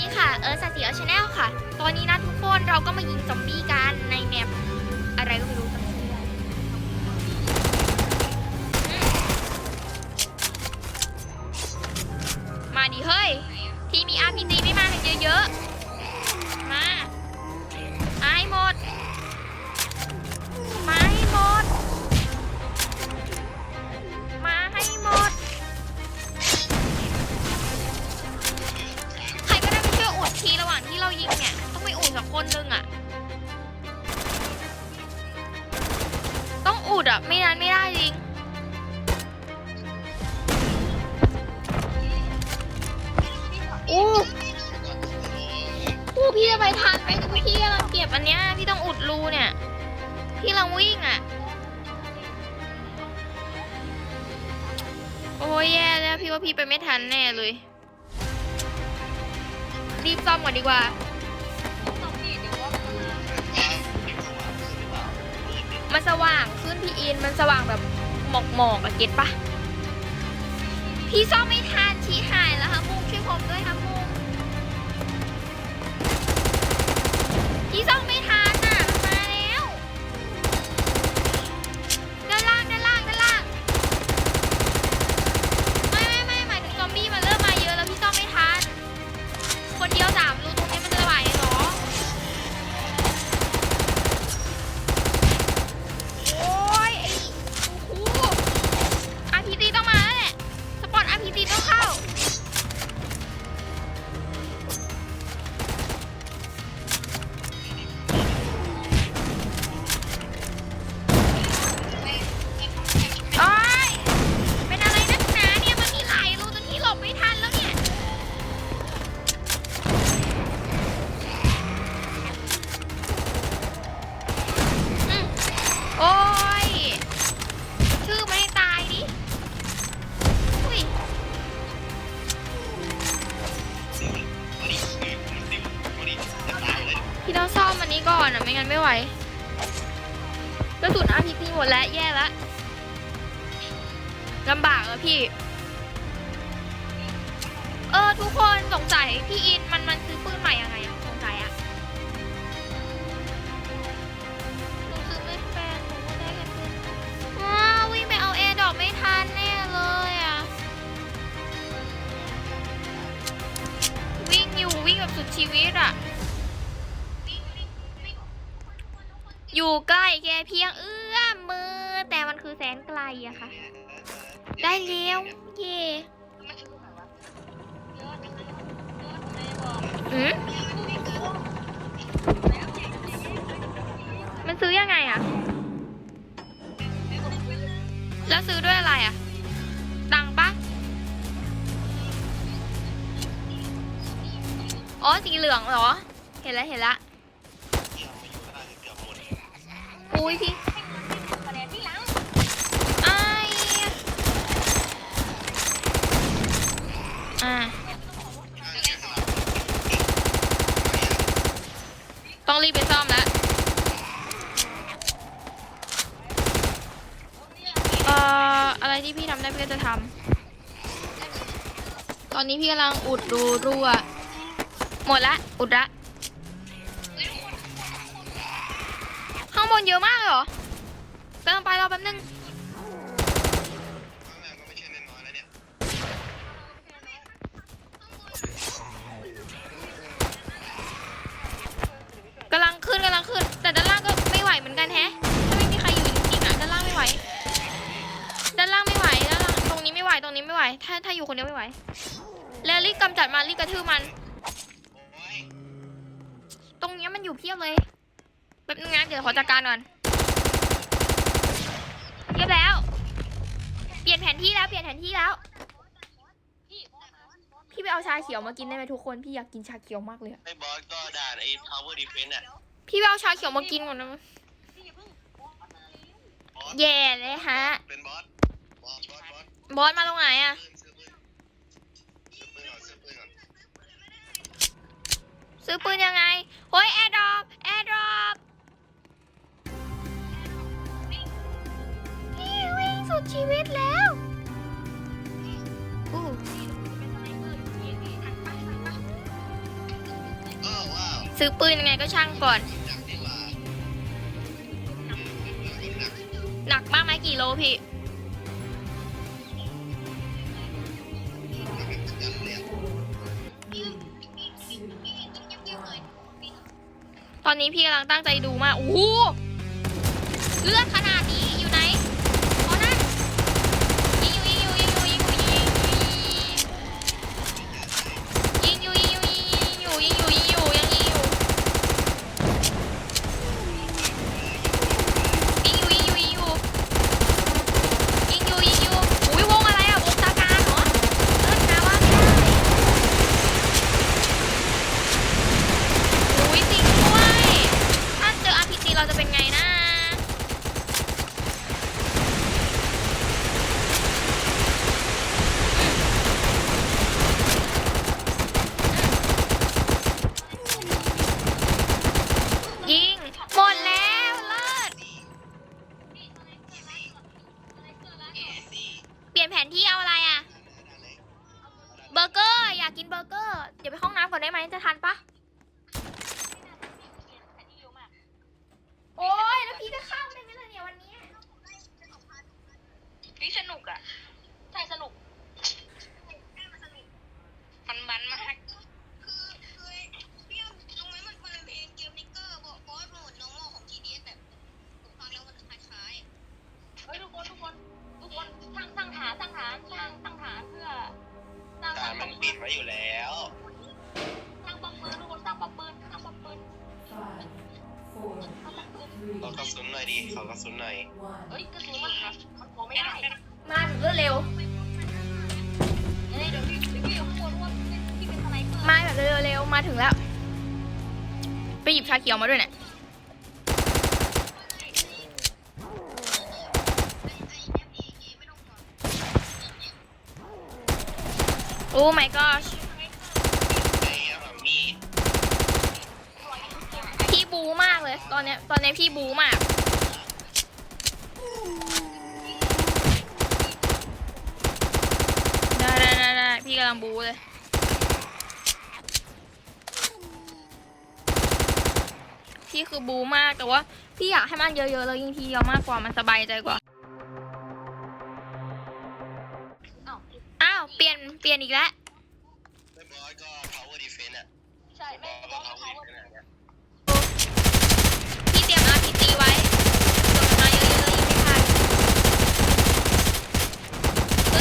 ดีค่ะเออสาสีเอชาแนลค่ะ ตอนนี้นะทุกคนเราก็มายิงซอมบี้กันในแมปอะไรก็ไม่รู้ พี่กำลังวิ่งอะ โอ้ยแย่แล้วพี่ว่าพี่ไปไม่ทันแน่เลย รีบซ่อมก่อนดีกว่า มันสว่างขึ้นพี่อิน มันสว่างแบบหมอกหมอกอะเก็ตปะพี่ซ่อมไม่ทันชี้หายแล้วค่ะมุงช่วยผมด้วยค่ะมุ อันนี้ก่อนอะไม่งั้นไม่ไหวกระสุน RPG หมดแล้วแย่แล้วลำบากแล้วพี่ เออทุกคนสงสัยพี่อินมันมันซื้อ อยู่ใกล้แค่เพียงเอื้อมมือ แต่มันคือแสนไกลอะค่ะ ได้แล้วเย่อืมมันซื้อยังไงอะแล้วซื้อด้วยอะไรอะตังปะอ๋อสีเหลืองเหรอ เห็นแล้วเห็นและ อุ้ยพี่ไอ้อ่าต้องรีบไปซ่อมแล้วเอ่ออะไรที่พี่ทำได้พี่ก็จะทำตอนนี้พี่กำลังอุดรูรั่วหมดละ อุดละ ปรอแป๊บนึงกำลังขึ้นกำลังขึ้น แต่ด้านล่างก็ไม่ไหวเหมือนกันแฮะ ถ้าไม่มีใครอยู่จริงๆอะด้านล่างไม่ไหว ด้านล่างไม่ไหวด้านล่างตรงนี้ไม่ไหวตรงนี้ไม่ไหว ถ้าถ้าอยู่คนเดียวไม่ไหว แล้วรีบกำจัดมันรีบกระทืบมัน ตรงเนี้ยมันอยู่เพียบเลยแป๊บนึงนะเดี๋ยวขอจัดการก่อนเรียบ แล้ว เปลี่ยนแผนที่แล้วเปลี่ยนแผนที่แล้ว พี่ไปเอาชาเขียวมากินได้ไหมทุกคนพี่อยากกินชาเขียวมากเลยอะไอ้บอสก็ด่านไอ้ Tower Defense อะพี่ไปเอาชาเขียวมากินก่อนนะบอสแย่เลยฮะ เป็นบอสบอสบอสบอสบอสมาตรงไหนอะซื้อปืนซื้อปืนซื้อปืนก่อนซื้อปืนก่อนซื้อปืนยังไงโอ้ยแอร์ดรอปแอร์ดรอป ชีวิตแล้วอู้ซื้อปืนยังไงก็ช่างก่อน หนักดีกว่ากหนักบ้างไหมกี่โลพี่ ตอนนี้พี่กำลังตั้งใจดูมาก โอ้โหเลือดขนาดนี้อยู่ไหนากกินเบอร์เกอร์ เดี๋ยวไปห้องน้ำก่อนได้ไหมจะทันปะ กระสุนหน่อยเฮ้ยกระสุนมันมันพอไม่ได้มาถึงรวดเร็ว เฮ้ยเดี๋ยวพี่เดี๋ยวพี่เอาข้างบนว่าพี่เป็นสไนเปอร์มาแบบเร็วๆมาถึงแล้ว ไปหยิบชาเขียวมาด้วยเนี่ยโอ้ my gosh ไอ้อะแบบมีพี่บูมากเลย ตอนเนี้ยตอนเนี้ยพี่บูมาก ได้ได้ได้ได้พี่กำลังบูเลยพี่คือบูมากแต่ว่าพี่อยากให้มันเยอะๆแล้วยิ่งทีเดียวมากกว่ามันสบายใจกว่าอ้าวอ้าวเปลี่ยนเปลี่ยนอีกแล้วไม่บอสก็ power defense อะใช่บไม่อสบก็อกเขา power ว่า defense อะเนี่ย พี่เตรียม RPG ไว้โดนมาเยอะๆเลยยิ่งไม่พลาด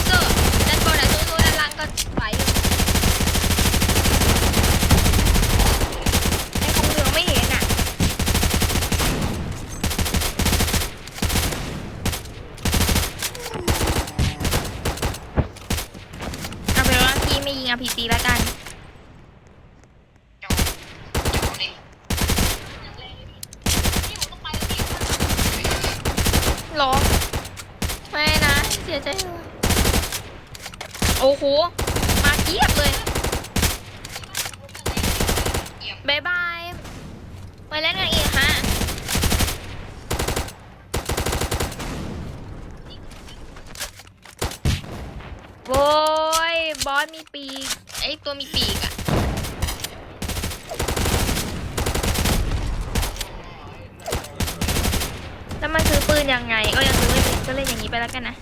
สู้ๆด้านบนอะสู้ๆด้านล่างก็ไหวอยู่ไอ้คงเหลืองไม่เห็นอะ เอาเป็นว่าพี่ไม่ยิง RPG แล้วกัน เจ้าเจ้านี่ พี่ผมต้องไปแล้วพี่ หรอ ไม่นะ เสียใจว่ะโอ้โห มา เทียบเลยบายบายไว้เล่นกันอีกฮะโว้ยบอสมีปีก ไอตัวมีปีกอะแล้วมันซื้อปืนยังไง ก็ยังซื้อไม่เป็นก็เล่นอย่างนี้ไปแล้วกันนะ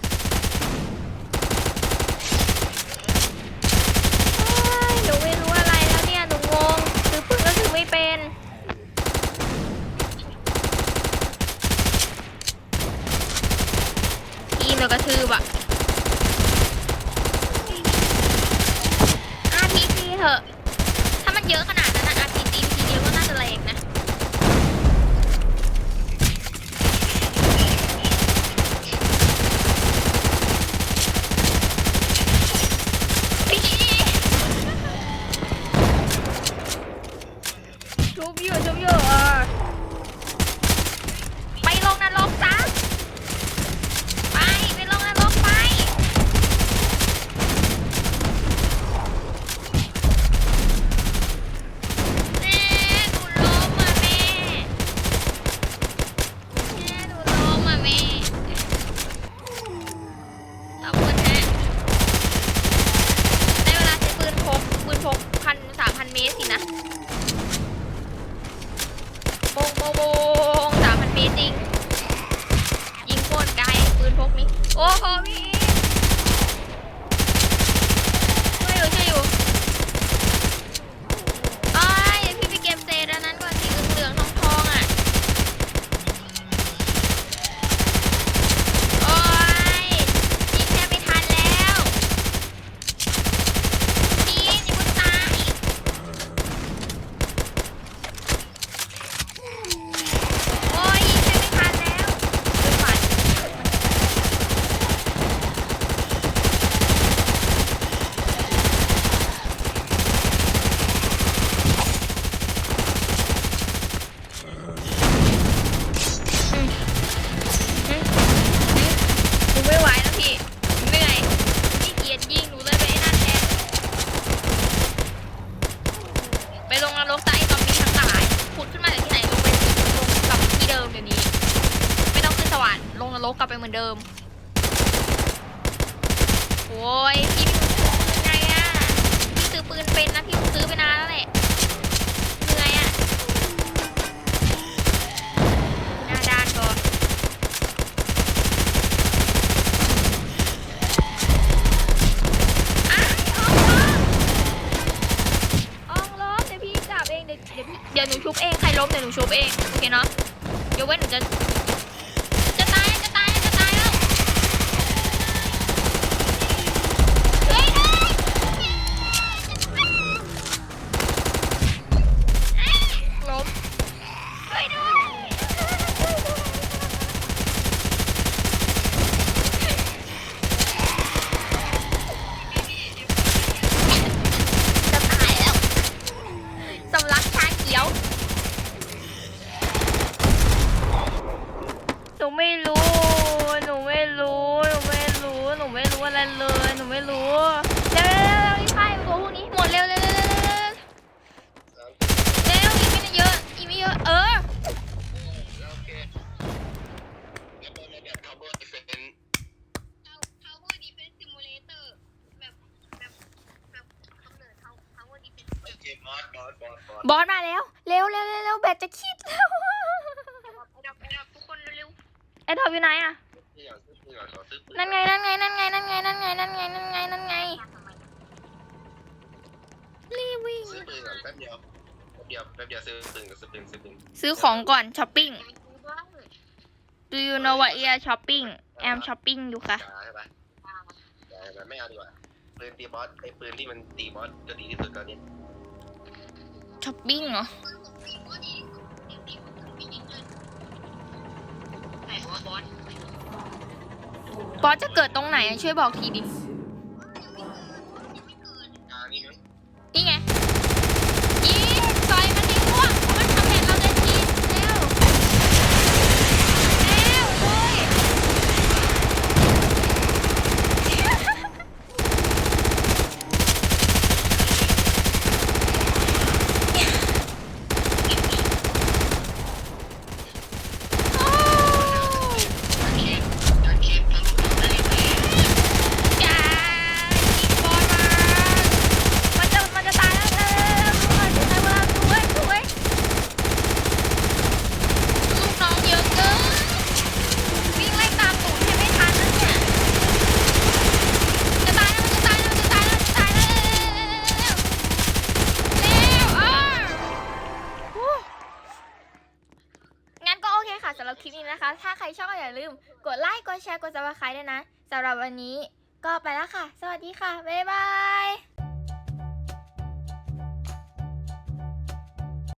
เร็วเร็วเร็วรีบไปตัวพวกนี้หมดเร็วเร็วเร็วเร็วเร็วอีกไม่เยอะอีกไม่เยอะเออบอสมาแล้ว เร็วเร็วเร็วแบตจะคิดแล้วไอ้ดอกอยู่ไหนอะ นี่อยากซื้อปืนอยากขอซื้อปืนนั่นไงนั่นไงนั่นไงนั่นไงนั่นไงนั่นไงนั่นไงนั่นไงรีบวิ่งซื้อปืนก่อนแป๊บเดียวแป๊บเดียวแป๊บเดียวซื้อปืนกับซื้อปืนซื้อปืนซื้อของก่อนช้อปปิ้งๆบ้าง Do you know what is shopping I'm shopping อยู่ค่ะจ่ายใช่ปะจ่ายใช่ปะไม่เอาดีกว่าปืนตีบอสไอ้ปืนที่มันตีบอสก็ดีที่สุดตอนนี้ช้อปปิ้งเหรอไหนว่าบอส บอสจะเกิดตรงไหนช่วยบอกทีดิ อ่านี่ไหม นี่ไงยิงซอยมันให้ร่วงเพราะมันทำให้เราได้ทีเร็วเร็วเลย โอ้ คิดจะคิดทะลุได้ไหม อย่ายิงบอลมามันจะมันจะตายแล้วเร็วๆๆๆช่วยช่วยช่วยลูกน้องเยอะเกินวิ่งไล่ตามตูดให้ไม่ทันนะเนี่ยจะตายแล้วจะตายแล้วจะตายแล้วจะตายแล้วเร็วเร็วอ้าวฮู้งั้นก็โอเคค่ะสำหรับคลิปนี้นะคะ ถ้าใครชอบก็อย่าลืม กดไลค์ กดแชร์ กดซับสไครต์ด้วยนะสำหรับวันนี้ก็ไปแล้วค่ะ สวัสดีค่ะ บ๊ายบาย